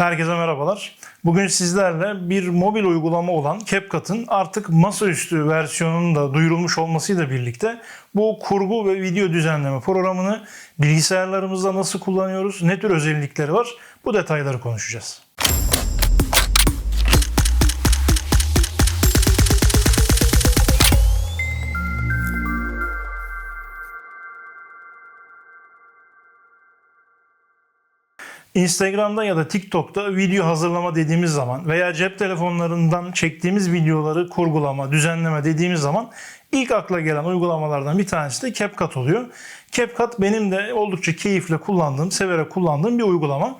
Herkese merhabalar. Bugün sizlerle bir mobil uygulama olan CapCut'ın artık masaüstü versiyonunun da duyurulmuş olmasıyla birlikte bu kurgu ve video düzenleme programını bilgisayarlarımızda nasıl kullanıyoruz, ne tür özellikleri var bu detayları konuşacağız. Instagram'da ya da TikTok'ta video hazırlama dediğimiz zaman veya cep telefonlarından çektiğimiz videoları kurgulama, düzenleme dediğimiz zaman ilk akla gelen uygulamalardan bir tanesi de CapCut oluyor. CapCut benim de oldukça keyifle kullandığım, severek kullandığım bir uygulama.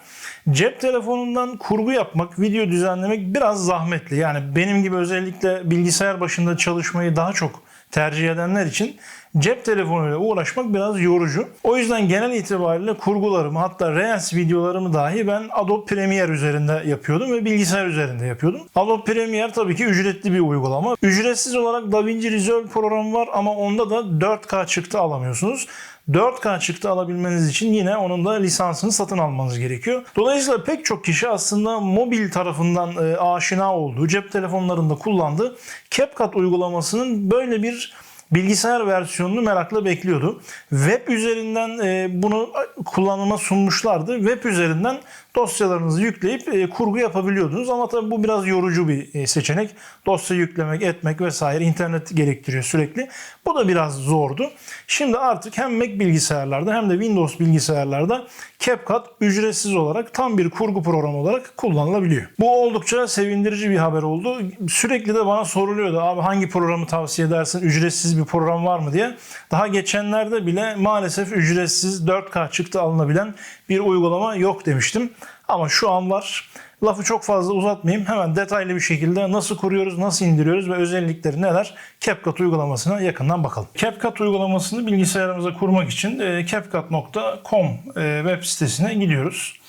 Cep telefonundan kurgu yapmak, video düzenlemek biraz zahmetli. Yani benim gibi özellikle bilgisayar başında çalışmayı daha çok tercih edenler için cep telefonuyla uğraşmak biraz yorucu. O yüzden genel itibariyle kurgularımı hatta Reels videolarımı dahi ben Adobe Premiere üzerinde yapıyordum ve bilgisayar üzerinde yapıyordum. Adobe Premiere tabii ki ücretli bir uygulama. Ücretsiz olarak DaVinci Resolve programı var ama onda da 4K çıktı alamıyorsunuz. 4K çıktı alabilmeniz için yine onun da lisansını satın almanız gerekiyor. Dolayısıyla pek çok kişi aslında mobil tarafından e, aşina olduğu, cep telefonlarında kullandığı CapCut uygulamasının böyle bir bilgisayar versiyonunu merakla bekliyordu. Web üzerinden e, bunu kullanıma sunmuşlardı. Web üzerinden dosyalarınızı yükleyip e, kurgu yapabiliyordunuz. Ama tabii bu biraz yorucu bir e, seçenek. Dosya yüklemek, etmek vesaire internet gerektiriyor sürekli. Bu da biraz zordu. Şimdi artık hem Mac bilgisayarlarda hem de Windows bilgisayarlarda CapCut ücretsiz olarak tam bir kurgu programı olarak kullanılabiliyor. Bu oldukça sevindirici bir haber oldu. Sürekli de bana soruluyordu abi hangi programı tavsiye edersin? Ücretsiz bir program var mı diye. Daha geçenlerde bile maalesef ücretsiz 4K çıktı alınabilen bir uygulama yok demiştim. Ama şu an var. Lafı çok fazla uzatmayayım. Hemen detaylı bir şekilde nasıl kuruyoruz, nasıl indiriyoruz ve özellikleri neler CapCut uygulamasına yakından bakalım. CapCut uygulamasını bilgisayarımıza kurmak için e, capcut.com e, web sitesine gidiyoruz.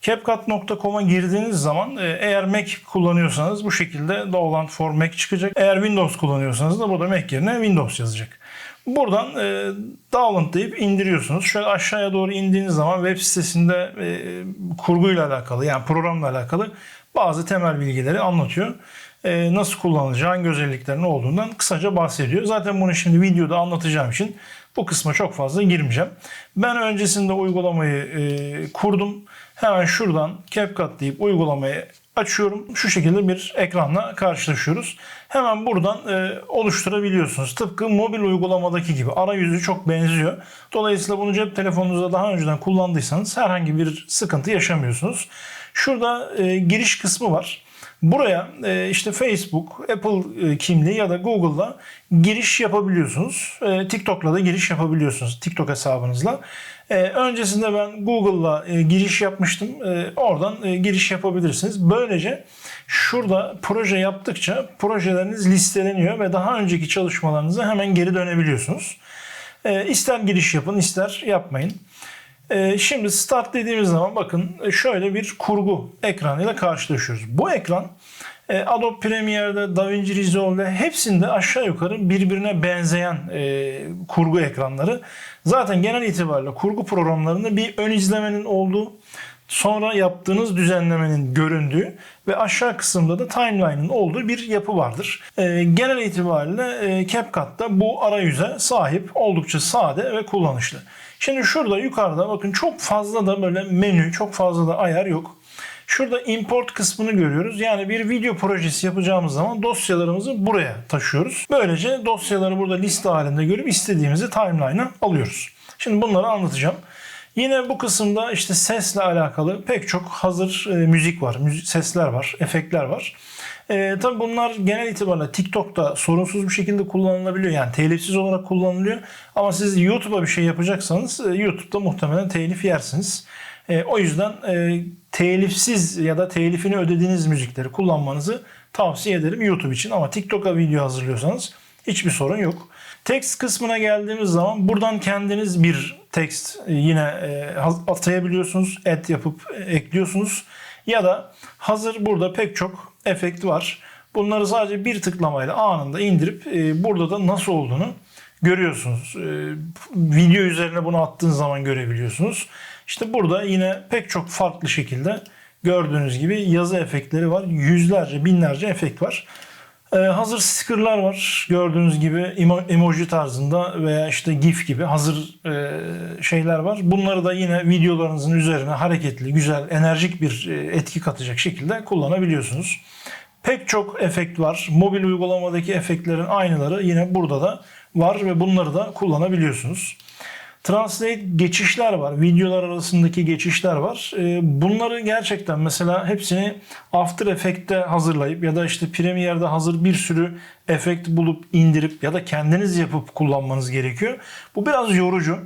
CapCut.com'a girdiğiniz zaman e, eğer Mac kullanıyorsanız bu şekilde Download for Mac çıkacak. Eğer Windows kullanıyorsanız da burada Mac yerine Windows yazacak. Buradan e, download deyip indiriyorsunuz. Şöyle aşağıya doğru indiğiniz zaman web sitesinde e, kurguyla alakalı yani programla alakalı bazı temel bilgileri anlatıyor. E, nasıl kullanılacağı, hangi özelliklerin olduğundan kısaca bahsediyor. Zaten bunu şimdi videoda anlatacağım için bu kısma çok fazla girmeyeceğim. Ben öncesinde uygulamayı e, kurdum. Hemen şuradan CapCut deyip uygulamayı açıyorum. Şu şekilde bir ekranla karşılaşıyoruz. Hemen buradan e, oluşturabiliyorsunuz. Tıpkı mobil uygulamadaki gibi. Arayüzü çok benziyor. Dolayısıyla bunu cep telefonunuzda daha önceden kullandıysanız herhangi bir sıkıntı yaşamıyorsunuz. Şurada e, giriş kısmı var. Buraya e, işte Facebook, Apple e, kimliği ya da Google'la giriş yapabiliyorsunuz. E, TikTok'la da giriş yapabiliyorsunuz TikTok hesabınızla. E, öncesinde ben Google'la e, giriş yapmıştım. E, oradan giriş yapabilirsiniz. Böylece şurada proje yaptıkça projeleriniz listeleniyor ve daha önceki çalışmalarınıza hemen geri dönebiliyorsunuz. E, ister giriş yapın ister yapmayın. Şimdi start dediğimiz zaman bakın şöyle bir kurgu ekranıyla karşılaşıyoruz. Bu ekran e, Adobe Premiere'de, DaVinci Resolve'de hepsinde aşağı yukarı birbirine benzeyen e, kurgu ekranları. Zaten genel itibariyle kurgu programlarında bir ön izlemenin olduğu, sonra yaptığınız düzenlemenin göründüğü ve aşağı kısımda da timeline'ın olduğu bir yapı vardır. E, genel itibariyle e, CapCut'ta bu arayüze sahip oldukça sade ve kullanışlı. Şimdi şurada yukarıda bakın çok fazla da böyle menü, çok fazla da ayar yok. Şurada import kısmını görüyoruz. Yani bir video projesi yapacağımız zaman dosyalarımızı buraya taşıyoruz. Böylece dosyaları burada liste halinde görüp istediğimizi timeline'a alıyoruz. Şimdi bunları anlatacağım. Yine bu kısımda işte sesle alakalı pek çok hazır e, müzik var, müzik, sesler var, efektler var. E, tabii bunlar genel itibariyle TikTok'ta sorunsuz bir şekilde kullanılabiliyor. Yani telifsiz olarak kullanılıyor. Ama siz YouTube'a bir şey yapacaksanız e, YouTube'da muhtemelen telif yersiniz. E, o yüzden e, telifsiz ya da telifini ödediğiniz müzikleri kullanmanızı tavsiye ederim YouTube için. Ama TikTok'a video hazırlıyorsanız hiçbir sorun yok. Text kısmına geldiğimiz zaman buradan kendiniz bir text e, yine e, atayabiliyorsunuz. Et yapıp e, ekliyorsunuz. Ya da hazır burada pek çok efekt var. Bunları sadece bir tıklamayla anında indirip burada da nasıl olduğunu görüyorsunuz. Video üzerine bunu attığınız zaman görebiliyorsunuz. İşte burada yine pek çok farklı şekilde Gördüğünüz gibi yazı efektleri var. Yüzlerce, binlerce efekt var. Ee, hazır stickerlar var. Gördüğünüz gibi emo- emoji tarzında veya işte GIF gibi hazır e, şeyler var. Bunları da yine videolarınızın üzerine hareketli, güzel, enerjik bir e, etki katacak şekilde kullanabiliyorsunuz. Pek çok efekt var. Mobil uygulamadaki efektlerin aynıları yine burada da var ve bunları da kullanabiliyorsunuz. Translate geçişler var. Videolar arasındaki geçişler var. Ee, Bunları gerçekten mesela hepsini After Effects'te hazırlayıp ya da işte Premiere'de hazır bir sürü efekt bulup indirip ya da kendiniz yapıp kullanmanız gerekiyor. Bu biraz yorucu.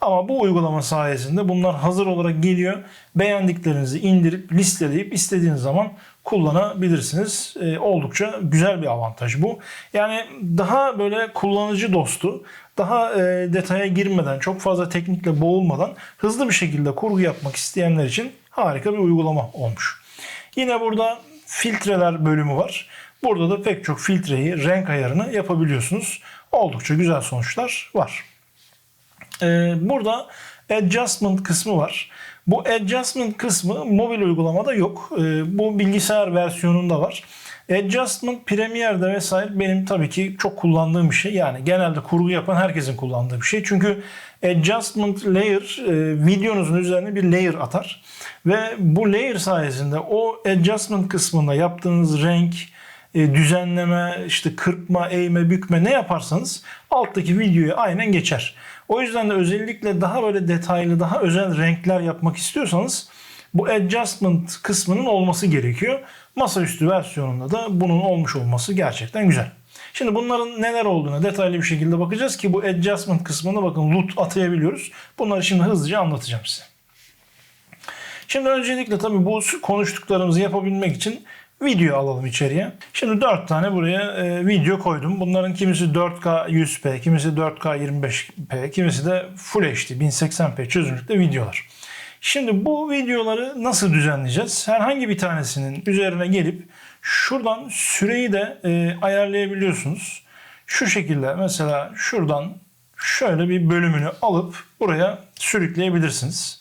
Ama bu uygulama sayesinde bunlar hazır olarak geliyor. Beğendiklerinizi indirip listeleyip istediğiniz zaman kullanabilirsiniz. Ee, oldukça güzel bir avantaj bu. Yani daha böyle kullanıcı dostu, daha e, detaya girmeden, çok fazla teknikle boğulmadan hızlı bir şekilde kurgu yapmak isteyenler için harika bir uygulama olmuş. Yine burada filtreler bölümü var. Burada da pek çok filtreyi, renk ayarını yapabiliyorsunuz. Oldukça güzel sonuçlar var. Ee, burada adjustment kısmı var. Bu adjustment kısmı mobil uygulamada yok. Ee, bu bilgisayar versiyonunda var. Adjustment Premiere'de vesaire benim tabii ki çok kullandığım bir şey. Yani genelde kurgu yapan herkesin kullandığı bir şey. Çünkü adjustment layer e, videonuzun üzerine bir layer atar. Ve bu layer sayesinde o adjustment kısmında yaptığınız renk, e, düzenleme, işte kırpma, eğme, bükme ne yaparsanız alttaki videoya aynen geçer. O yüzden de özellikle daha böyle detaylı, daha özel renkler yapmak istiyorsanız bu adjustment kısmının olması gerekiyor. Masaüstü versiyonunda da bunun olmuş olması gerçekten güzel. Şimdi bunların neler olduğuna detaylı bir şekilde bakacağız ki bu adjustment kısmına bakın loot atayabiliyoruz. Bunları şimdi hızlıca anlatacağım size. Şimdi öncelikle tabii bu konuştuklarımızı yapabilmek için video alalım içeriye. Şimdi 4 tane buraya e, video koydum. Bunların kimisi 4K 100p, kimisi 4K 25p, kimisi de Full HD 1080p çözünürlükte videolar. Şimdi bu videoları nasıl düzenleyeceğiz? Herhangi bir tanesinin üzerine gelip şuradan süreyi de e, ayarlayabiliyorsunuz. Şu şekilde mesela şuradan şöyle bir bölümünü alıp buraya sürükleyebilirsiniz.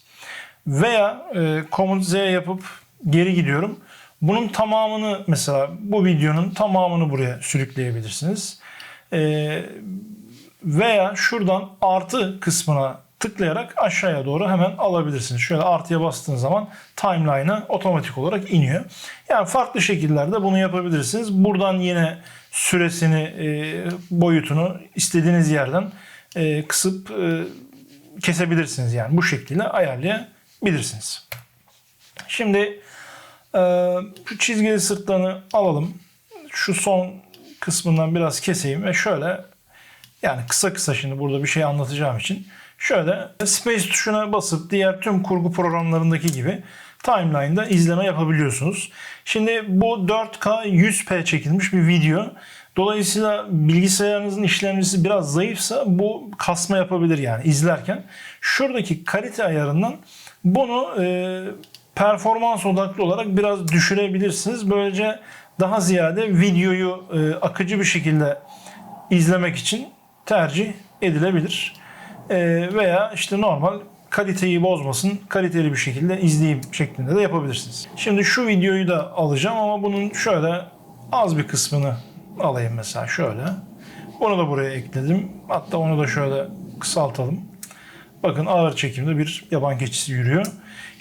Veya e, Command Z yapıp geri gidiyorum. Bunun tamamını mesela bu videonun tamamını buraya sürükleyebilirsiniz. E, veya şuradan artı kısmına tıklayarak aşağıya doğru hemen alabilirsiniz. Şöyle artıya bastığınız zaman timeline'a otomatik olarak iniyor. Yani farklı şekillerde bunu yapabilirsiniz. Buradan yine süresini, e, boyutunu istediğiniz yerden e, kısıp e, kesebilirsiniz. Yani bu şekilde ayarlayabilirsiniz. Şimdi şu çizgili sırtlarını alalım. Şu son kısmından biraz keseyim ve şöyle yani kısa kısa şimdi burada bir şey anlatacağım için şöyle space tuşuna basıp diğer tüm kurgu programlarındaki gibi timeline'da izleme yapabiliyorsunuz. Şimdi bu 4K 100p çekilmiş bir video. Dolayısıyla bilgisayarınızın işlemcisi biraz zayıfsa bu kasma yapabilir yani izlerken. Şuradaki kalite ayarından bunu e, performans odaklı olarak biraz düşürebilirsiniz. Böylece daha ziyade videoyu e, akıcı bir şekilde izlemek için tercih edilebilir. E, veya işte normal kaliteyi bozmasın, kaliteli bir şekilde izleyeyim şeklinde de yapabilirsiniz. Şimdi şu videoyu da alacağım ama bunun şöyle az bir kısmını alayım mesela şöyle. Bunu da buraya ekledim. Hatta onu da şöyle kısaltalım. Bakın ağır çekimde bir yaban keçisi yürüyor.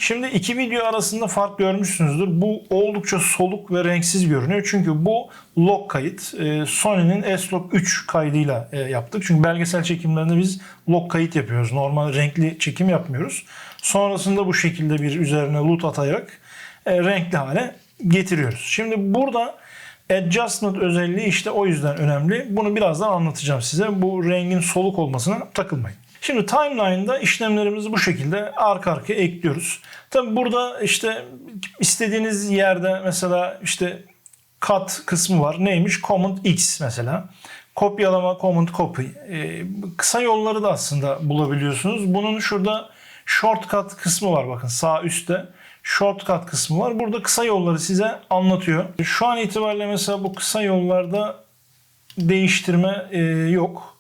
Şimdi iki video arasında fark görmüşsünüzdür. Bu oldukça soluk ve renksiz görünüyor. Çünkü bu log kayıt. Ee, Sony'nin S-Log 3 kaydıyla e, yaptık. Çünkü belgesel çekimlerinde biz log kayıt yapıyoruz. Normal renkli çekim yapmıyoruz. Sonrasında bu şekilde bir üzerine loot atayarak e, renkli hale getiriyoruz. Şimdi burada adjustment özelliği işte o yüzden önemli. Bunu birazdan anlatacağım size. Bu rengin soluk olmasına takılmayın. Şimdi timeline'da işlemlerimizi bu şekilde arka arkaya ekliyoruz. Tabi burada işte istediğiniz yerde mesela işte cut kısmı var. Neymiş? Command X mesela. Kopyalama, Command Copy. Ee, kısa yolları da aslında bulabiliyorsunuz. Bunun şurada shortcut kısmı var bakın sağ üstte. Shortcut kısmı var. Burada kısa yolları size anlatıyor. Şu an itibariyle mesela bu kısa yollarda değiştirme e, yok.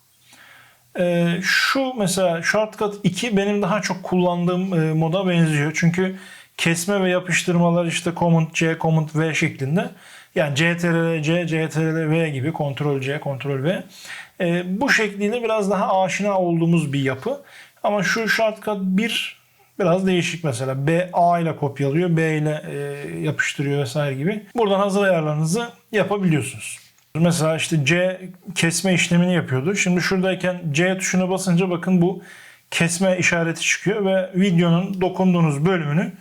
Ee, şu mesela Shortcut 2 benim daha çok kullandığım e, moda benziyor. Çünkü kesme ve yapıştırmalar işte Command C, Command V şeklinde. Yani CTRL C, CTRL V gibi Ctrl C, Ctrl V. E, bu şekliyle biraz daha aşina olduğumuz bir yapı. Ama şu shortcut 1 biraz değişik mesela. B A ile kopyalıyor, B ile e, yapıştırıyor vesaire gibi. Buradan hazır ayarlarınızı yapabiliyorsunuz. Mesela işte C kesme işlemini yapıyordu. Şimdi şuradayken C tuşuna basınca bakın bu kesme işareti çıkıyor ve videonun dokunduğunuz bölümünü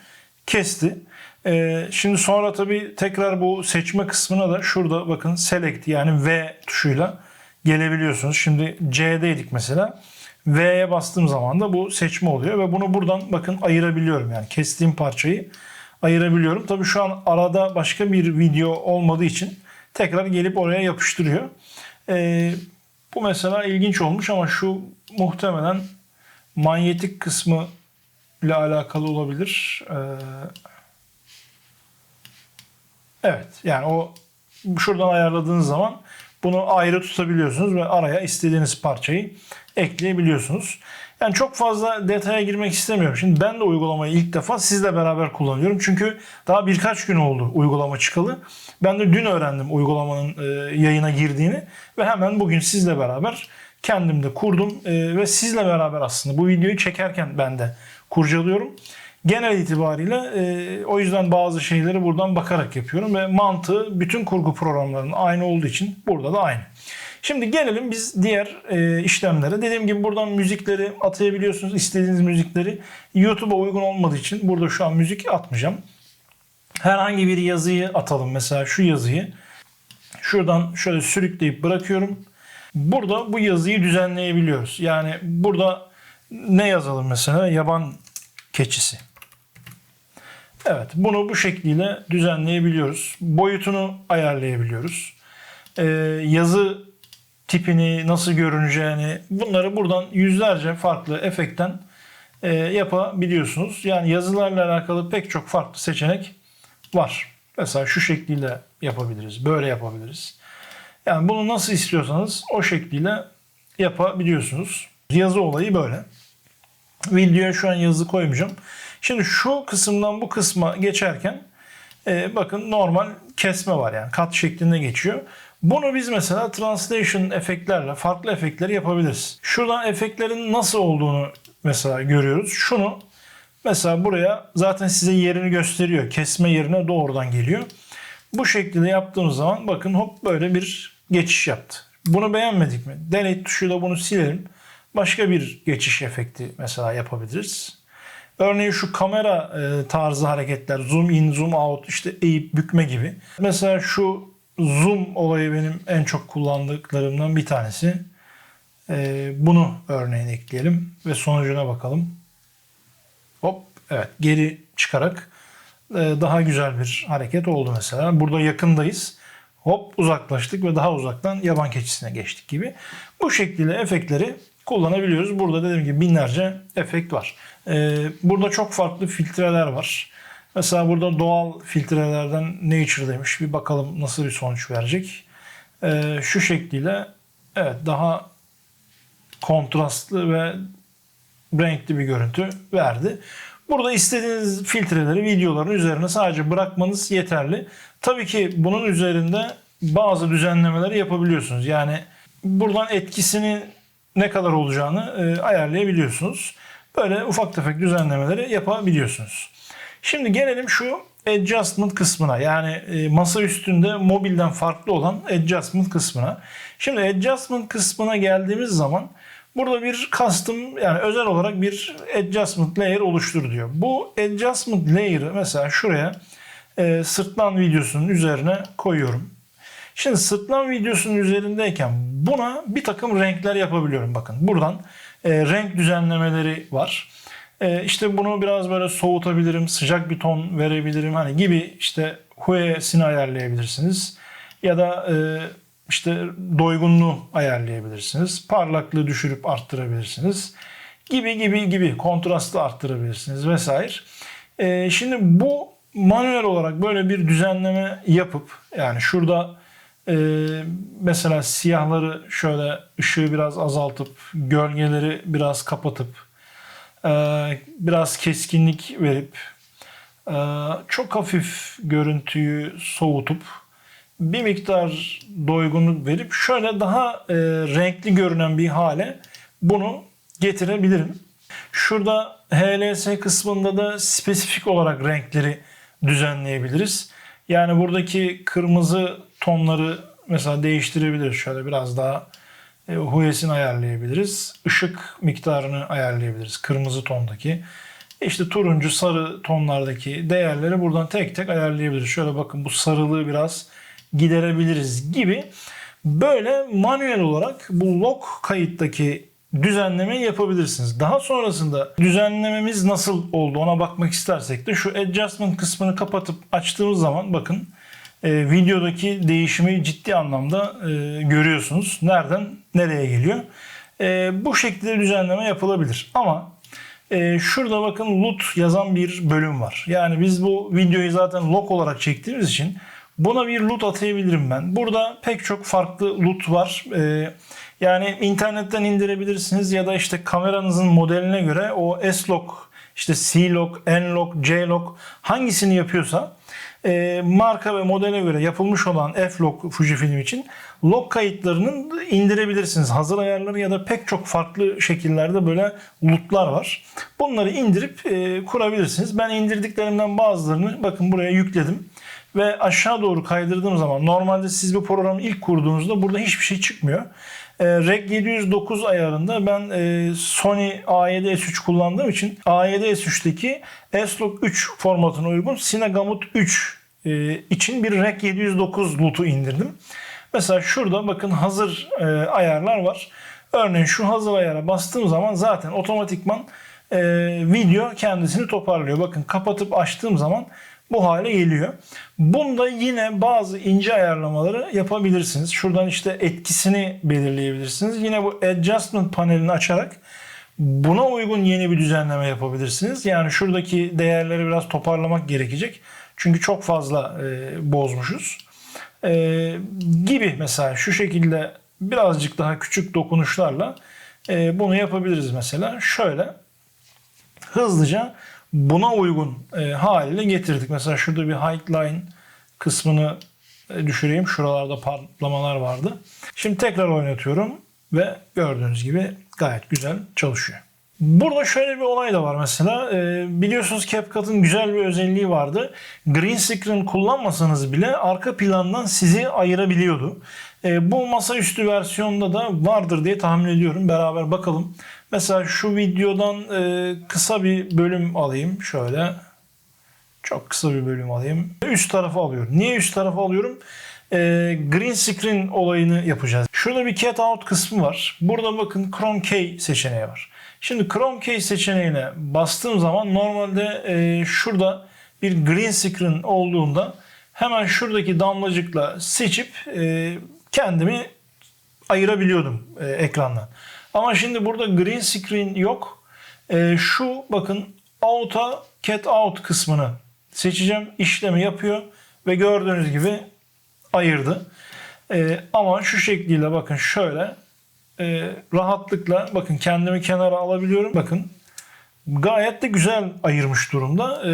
kesti. Ee, şimdi sonra tabii tekrar bu seçme kısmına da şurada bakın select yani V tuşuyla gelebiliyorsunuz. Şimdi C'deydik mesela. V'ye bastığım zaman da bu seçme oluyor ve bunu buradan bakın ayırabiliyorum. Yani kestiğim parçayı ayırabiliyorum. Tabii şu an arada başka bir video olmadığı için tekrar gelip oraya yapıştırıyor. Ee, bu mesela ilginç olmuş ama şu muhtemelen manyetik kısmı ile alakalı olabilir. Ee, evet yani o şuradan ayarladığınız zaman bunu ayrı tutabiliyorsunuz ve araya istediğiniz parçayı ekleyebiliyorsunuz. Yani çok fazla detaya girmek istemiyorum. Şimdi ben de uygulamayı ilk defa sizle beraber kullanıyorum. Çünkü daha birkaç gün oldu uygulama çıkalı. Ben de dün öğrendim uygulamanın e, yayına girdiğini ve hemen bugün sizle beraber kendim de kurdum e, ve sizle beraber aslında bu videoyu çekerken ben de kurcalıyorum. Genel itibariyle e, o yüzden bazı şeyleri buradan bakarak yapıyorum ve mantığı bütün kurgu programlarının aynı olduğu için burada da aynı. Şimdi gelelim biz diğer e, işlemlere. Dediğim gibi buradan müzikleri atayabiliyorsunuz. istediğiniz müzikleri. YouTube'a uygun olmadığı için burada şu an müzik atmayacağım. Herhangi bir yazıyı atalım. Mesela şu yazıyı. Şuradan şöyle sürükleyip bırakıyorum. Burada bu yazıyı düzenleyebiliyoruz. Yani burada ne yazalım mesela? Yaban keçisi. Evet bunu bu şekliyle düzenleyebiliyoruz. Boyutunu ayarlayabiliyoruz. Ee, yazı tipini nasıl görüneceğini bunları buradan yüzlerce farklı efektten e, yapabiliyorsunuz. Yani yazılarla alakalı pek çok farklı seçenek var. Mesela şu şekliyle yapabiliriz. Böyle yapabiliriz. Yani bunu nasıl istiyorsanız o şekliyle yapabiliyorsunuz. Yazı olayı böyle. Videoya şu an yazı koymayacağım. Şimdi şu kısımdan bu kısma geçerken e, bakın normal kesme var yani kat şeklinde geçiyor. Bunu biz mesela translation efektlerle farklı efektleri yapabiliriz. Şuradan efektlerin nasıl olduğunu mesela görüyoruz. Şunu mesela buraya zaten size yerini gösteriyor. Kesme yerine doğrudan geliyor. Bu şekilde yaptığımız zaman bakın hop böyle bir geçiş yaptı. Bunu beğenmedik mi? Delete tuşuyla bunu silelim. Başka bir geçiş efekti mesela yapabiliriz. Örneğin şu kamera e, tarzı hareketler, zoom in, zoom out, işte eğip bükme gibi. Mesela şu zoom olayı benim en çok kullandıklarımdan bir tanesi. E, bunu örneğin ekleyelim ve sonucuna bakalım. Hop, evet geri çıkarak e, daha güzel bir hareket oldu mesela. Burada yakındayız. Hop uzaklaştık ve daha uzaktan yaban keçisine geçtik gibi. Bu şekilde efektleri kullanabiliyoruz. Burada dediğim gibi binlerce efekt var. Ee, burada çok farklı filtreler var. Mesela burada doğal filtrelerden Nature demiş. Bir bakalım nasıl bir sonuç verecek. Ee, şu şekliyle evet daha kontrastlı ve renkli bir görüntü verdi. Burada istediğiniz filtreleri videoların üzerine sadece bırakmanız yeterli. Tabii ki bunun üzerinde bazı düzenlemeleri yapabiliyorsunuz. Yani buradan etkisini ne kadar olacağını e, ayarlayabiliyorsunuz. Böyle ufak tefek düzenlemeleri yapabiliyorsunuz. Şimdi gelelim şu adjustment kısmına. Yani e, masa üstünde mobilden farklı olan adjustment kısmına. Şimdi adjustment kısmına geldiğimiz zaman burada bir custom yani özel olarak bir adjustment layer oluştur diyor. Bu adjustment layer'ı mesela şuraya e, sırtlan videosunun üzerine koyuyorum. Şimdi sırtlan videosunun üzerindeyken buna bir takım renkler yapabiliyorum. Bakın buradan e, renk düzenlemeleri var. E, işte bunu biraz böyle soğutabilirim, sıcak bir ton verebilirim hani gibi işte hue'sini ayarlayabilirsiniz. Ya da e, işte doygunluğu ayarlayabilirsiniz. Parlaklığı düşürüp arttırabilirsiniz. Gibi gibi gibi kontrastı arttırabilirsiniz vesaire. E, şimdi bu manuel olarak böyle bir düzenleme yapıp yani şurada e, mesela siyahları şöyle ışığı biraz azaltıp gölgeleri biraz kapatıp biraz keskinlik verip Ee, çok hafif görüntüyü soğutup bir miktar doygunluk verip şöyle daha e, renkli görünen bir hale bunu getirebilirim. Şurada HLS kısmında da spesifik olarak renkleri düzenleyebiliriz. Yani buradaki kırmızı tonları mesela değiştirebiliriz. Şöyle biraz daha e, huyesini ayarlayabiliriz. Işık miktarını ayarlayabiliriz. Kırmızı tondaki. İşte turuncu, sarı tonlardaki değerleri buradan tek tek ayarlayabiliriz. Şöyle bakın bu sarılığı biraz giderebiliriz gibi. Böyle manuel olarak bu log kayıttaki düzenlemeyi yapabilirsiniz. Daha sonrasında düzenlememiz nasıl oldu ona bakmak istersek de şu adjustment kısmını kapatıp açtığımız zaman bakın e, videodaki değişimi ciddi anlamda e, görüyorsunuz. Nereden nereye geliyor. E, bu şekilde düzenleme yapılabilir. Ama e, şurada bakın LUT yazan bir bölüm var. Yani biz bu videoyu zaten log olarak çektiğimiz için buna bir LUT atayabilirim ben. Burada pek çok farklı LUT var. E, yani internetten indirebilirsiniz ya da işte kameranızın modeline göre o S-Log, işte C-Log, N-Log, C-Log hangisini yapıyorsa e, marka ve modele göre yapılmış olan F-Log Fujifilm için log kayıtlarını indirebilirsiniz. Hazır ayarları ya da pek çok farklı şekillerde böyle lootlar var. Bunları indirip e, kurabilirsiniz. Ben indirdiklerimden bazılarını bakın buraya yükledim. Ve aşağı doğru kaydırdığım zaman normalde siz bu programı ilk kurduğunuzda burada hiçbir şey çıkmıyor. E, Reg 709 ayarında ben e, Sony A7 S3 kullandığım için A7 S3'teki S-Log 3 formatına uygun Cinegamut 3 e, için bir Reg 709 loot'u indirdim. Mesela şurada bakın hazır e, ayarlar var. Örneğin şu hazır ayara bastığım zaman zaten otomatikman e, video kendisini toparlıyor. Bakın kapatıp açtığım zaman bu hale geliyor. Bunda yine bazı ince ayarlamaları yapabilirsiniz. Şuradan işte etkisini belirleyebilirsiniz. Yine bu adjustment panelini açarak buna uygun yeni bir düzenleme yapabilirsiniz. Yani şuradaki değerleri biraz toparlamak gerekecek. Çünkü çok fazla e, bozmuşuz. E, gibi mesela şu şekilde birazcık daha küçük dokunuşlarla e, bunu yapabiliriz mesela. Şöyle hızlıca buna uygun e, haline getirdik. Mesela şurada bir height line kısmını e, düşüreyim. Şuralarda patlamalar vardı. Şimdi tekrar oynatıyorum ve gördüğünüz gibi gayet güzel çalışıyor. Burada şöyle bir olay da var mesela. E, biliyorsunuz CapCut'ın güzel bir özelliği vardı. Green screen kullanmasanız bile arka plandan sizi ayırabiliyordu. E, bu masaüstü versiyonda da vardır diye tahmin ediyorum. Beraber bakalım. Mesela şu videodan e, kısa bir bölüm alayım. Şöyle. Çok kısa bir bölüm alayım. Üst tarafa alıyorum. Niye üst tarafa alıyorum? E, green screen olayını yapacağız. Şurada bir cat out kısmı var. Burada bakın Chrome Key seçeneği var. Şimdi Chrome Key seçeneğine bastığım zaman normalde e, şurada bir green screen olduğunda hemen şuradaki damlacıkla seçip e, kendimi ayırabiliyordum e, ekrandan. Ama şimdi burada green screen yok. E, şu bakın Auto Cat Out kısmını seçeceğim. İşlemi yapıyor ve gördüğünüz gibi ayırdı. E, ama şu şekliyle bakın şöyle e, rahatlıkla bakın kendimi kenara alabiliyorum. Bakın gayet de güzel ayırmış durumda. E,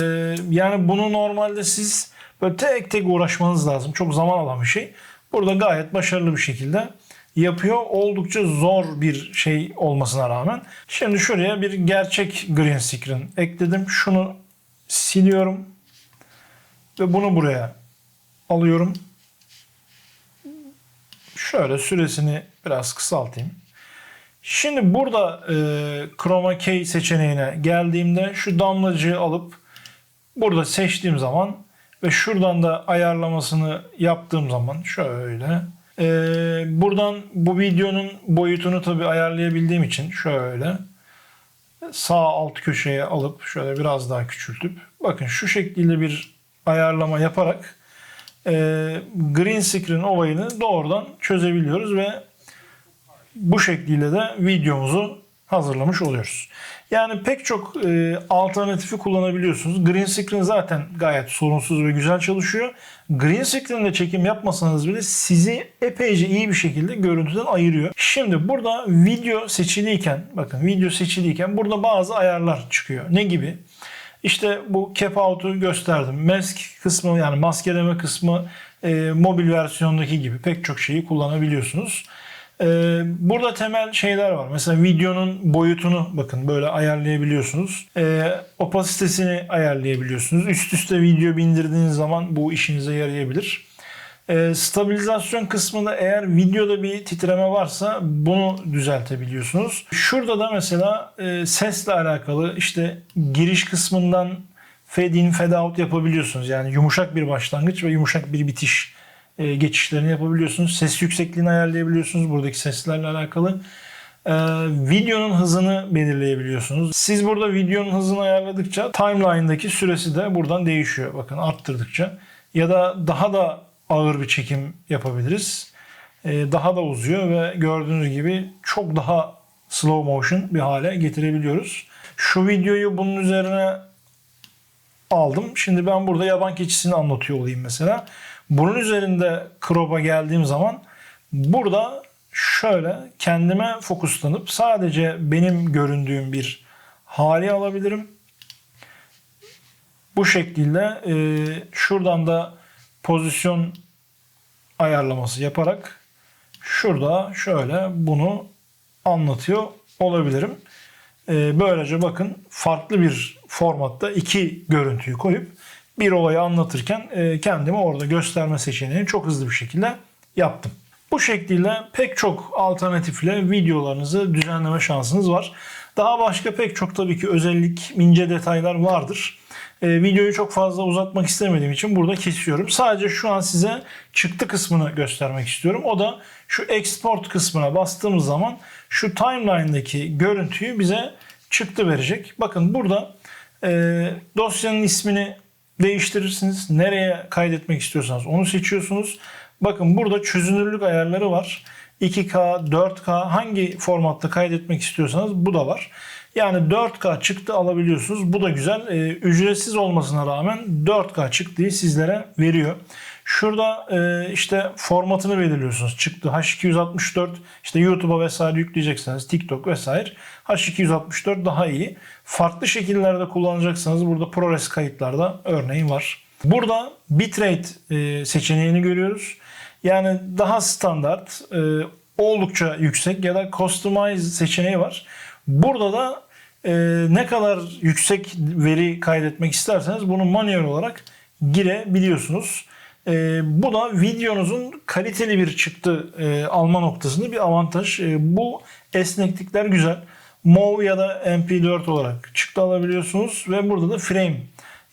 yani bunu normalde siz böyle tek tek uğraşmanız lazım. Çok zaman alan bir şey. Burada gayet başarılı bir şekilde yapıyor. Oldukça zor bir şey olmasına rağmen. Şimdi şuraya bir gerçek green screen ekledim. Şunu siliyorum. Ve bunu buraya alıyorum. Şöyle süresini biraz kısaltayım. Şimdi burada e, Chroma Key seçeneğine geldiğimde şu damlacığı alıp burada seçtiğim zaman ve şuradan da ayarlamasını yaptığım zaman şöyle e, buradan bu videonun boyutunu tabi ayarlayabildiğim için şöyle sağ alt köşeye alıp şöyle biraz daha küçültüp bakın şu şekilde bir ayarlama yaparak e, green screen olayını doğrudan çözebiliyoruz ve bu şekliyle de videomuzu hazırlamış oluyoruz. Yani pek çok e, alternatifi kullanabiliyorsunuz. Green screen zaten gayet sorunsuz ve güzel çalışıyor. Green screen ile çekim yapmasanız bile sizi epeyce iyi bir şekilde görüntüden ayırıyor. Şimdi burada video seçiliyken bakın video seçiliyken burada bazı ayarlar çıkıyor. Ne gibi? İşte bu cap out'u gösterdim. Mask kısmı yani maskeleme kısmı e, mobil versiyondaki gibi pek çok şeyi kullanabiliyorsunuz. E, burada temel şeyler var. Mesela videonun boyutunu bakın böyle ayarlayabiliyorsunuz. E, opasitesini ayarlayabiliyorsunuz. Üst üste video bindirdiğiniz zaman bu işinize yarayabilir. E, stabilizasyon kısmında eğer videoda bir titreme varsa bunu düzeltebiliyorsunuz. Şurada da mesela e, sesle alakalı işte giriş kısmından fade in fade out yapabiliyorsunuz. Yani yumuşak bir başlangıç ve yumuşak bir bitiş e, geçişlerini yapabiliyorsunuz. Ses yüksekliğini ayarlayabiliyorsunuz buradaki seslerle alakalı. E, videonun hızını belirleyebiliyorsunuz. Siz burada videonun hızını ayarladıkça timeline'daki süresi de buradan değişiyor. Bakın arttırdıkça. Ya da daha da ağır bir çekim yapabiliriz. E, daha da uzuyor ve gördüğünüz gibi çok daha slow motion bir hale getirebiliyoruz. Şu videoyu bunun üzerine aldım. Şimdi ben burada yaban keçisini anlatıyor olayım mesela. Bunun üzerinde crop'a geldiğim zaman burada şöyle kendime fokuslanıp sadece benim göründüğüm bir hali alabilirim. Bu şekilde e, şuradan da pozisyon ayarlaması yaparak şurada şöyle bunu anlatıyor olabilirim. E, böylece bakın farklı bir formatta iki görüntüyü koyup bir olayı anlatırken e, kendimi orada gösterme seçeneğini çok hızlı bir şekilde yaptım. Bu şekilde pek çok alternatifle videolarınızı düzenleme şansınız var. Daha başka pek çok tabii ki özellik, ince detaylar vardır. E, videoyu çok fazla uzatmak istemediğim için burada kesiyorum. Sadece şu an size çıktı kısmını göstermek istiyorum. O da şu export kısmına bastığımız zaman şu timeline'daki görüntüyü bize çıktı verecek. Bakın burada e, dosyanın ismini değiştirirsiniz. Nereye kaydetmek istiyorsanız onu seçiyorsunuz. Bakın burada çözünürlük ayarları var. 2K, 4K hangi formatta kaydetmek istiyorsanız bu da var. Yani 4K çıktı alabiliyorsunuz. Bu da güzel. Ee, ücretsiz olmasına rağmen 4K çıktıyı sizlere veriyor. Şurada e, işte formatını belirliyorsunuz. Çıktı H264 işte YouTube'a vesaire yükleyecekseniz TikTok vesaire H264 daha iyi. Farklı şekillerde kullanacaksanız burada ProRes kayıtlarda örneğin var. Burada bitrate e, seçeneğini görüyoruz. Yani daha standart, e, oldukça yüksek ya da customize seçeneği var. Burada da e, ne kadar yüksek veri kaydetmek isterseniz bunu manuel olarak girebiliyorsunuz. E, bu da videonuzun kaliteli bir çıktı e, alma noktasında bir avantaj. E, bu esneklikler güzel. MOV ya da MP4 olarak çıktı alabiliyorsunuz ve burada da frame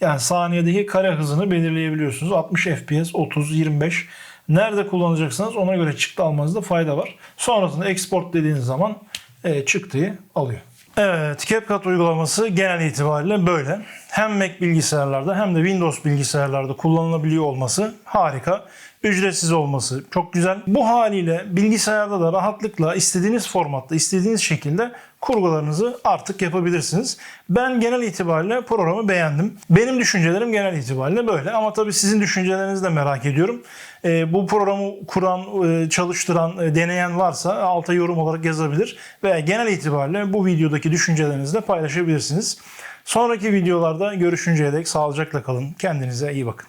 yani saniyedeki kare hızını belirleyebiliyorsunuz. 60 FPS, 30, 25 nerede kullanacaksanız ona göre çıktı almanızda fayda var. Sonrasında export dediğiniz zaman e, çıktıyı alıyor. Evet, CapCut uygulaması genel itibariyle böyle. Hem Mac bilgisayarlarda hem de Windows bilgisayarlarda kullanılabiliyor olması harika. Ücretsiz olması çok güzel. Bu haliyle bilgisayarda da rahatlıkla istediğiniz formatta, istediğiniz şekilde kurgularınızı artık yapabilirsiniz. Ben genel itibariyle programı beğendim. Benim düşüncelerim genel itibariyle böyle ama tabii sizin düşüncelerinizi de merak ediyorum. E, bu programı kuran, e, çalıştıran, e, deneyen varsa alta yorum olarak yazabilir veya genel itibariyle bu videodaki düşüncelerinizi de paylaşabilirsiniz. Sonraki videolarda görüşünceye dek sağlıcakla kalın. Kendinize iyi bakın.